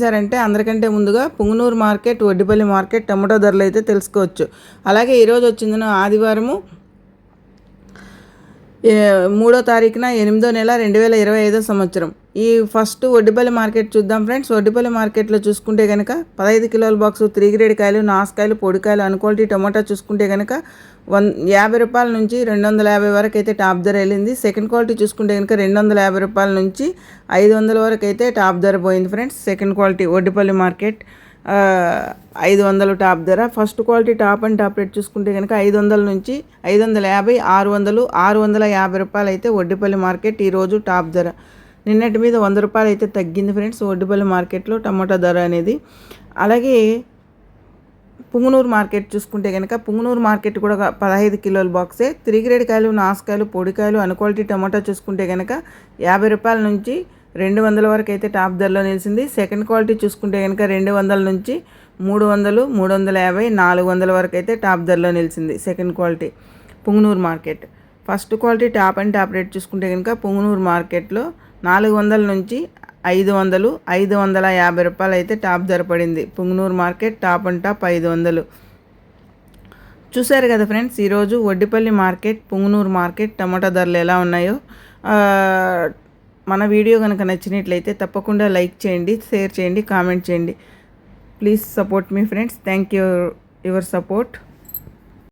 చేశారంటే అందరికంటే ముందుగా Punganuru market Vaddipalli market tomato ధరలు అయితే తెలుసుకోవచ్చు. అలాగే ఈరోజు వచ్చిందిన ఆదివారము మూడో తారీఖున ఎనిమిదో నెల రెండు వేల ఇరవై ఐదో సంవత్సరం. ఈ ఫస్ట్ ఒడ్డిపల్లి మార్కెట్ చూద్దాం ఫ్రెండ్స్. వడ్డిపల్లి మార్కెట్లో చూసుకుంటే కనుక పదహైదు కిలోల బాక్సు త్రీ గ్రేడ్ కాయలు నాసుకాయలు పొడికాయలు అన్క్వాలిటీ టమాటా చూసుకుంటే కనుక వన్ యాభై రూపాయల నుంచి రెండు వందల యాభై వరకు అయితే టాప్ ధర వెళ్ళింది. సెకండ్ క్వాలిటీ చూసుకుంటే కనుక రెండు వందల యాభై రూపాయల నుంచి ఐదు వందల వరకు అయితే టాప్ ధర పోయింది friends. Second quality Oddipalli market. ఐదు వందలు టాప్ ధర. First quality top and top rate చూసుకుంటే కనుక ఐదు వందల నుంచి ఐదు వందల యాభై ఆరు వందలు ఆరు వందల యాభై రూపాయలు అయితే వడ్డిపల్లి మార్కెట్ ఈరోజు టాప్ ధర. నిన్నటి మీద వంద రూపాయలు అయితే తగ్గింది ఫ్రెండ్స్ ఒడ్డిపల్లి మార్కెట్లో టమాటా ధర అనేది. అలాగే పుంగునూరు మార్కెట్ చూసుకుంటే కనుక పుంగునూరు మార్కెట్ కూడా పదహైదు కిలోల బాక్సే. త్రీ గ్రేడ్ కాయలు నాసుకాయలు పొడికాయలు అన్క్వాలిటీ టమాటా చూసుకుంటే కనుక యాభై రూపాయల నుంచి రెండు వందల వరకు అయితే టాప్ ధరలో నిలిచింది. సెకండ్ క్వాలిటీ చూసుకుంటే కనుక రెండు వందల నుంచి మూడు వందలు మూడు వందల యాభై నాలుగు వందల వరకు అయితే టాప్ ధరలో నిలిచింది second quality Punganuru market. First quality top and top rate చూసుకుంటే కనుక పుంగనూరు మార్కెట్లో నాలుగు వందల నుంచి ఐదు వందలు ఐదు వందల యాభై రూపాయలు అయితే టాప్ ధర పడింది. Punganuru market top and top ఐదు వందలు. చూశారు కదా ఫ్రెండ్స్ ఈరోజు Vaddipalli market Punganuru market tomato ధరలు ఎలా ఉన్నాయో. మన వీడియో కనుక నచ్చినట్లయితే తప్పకుండా లైక్ చేయండి షేర్ చేయండి కామెంట్ చేయండి. Please support me friends thank you your support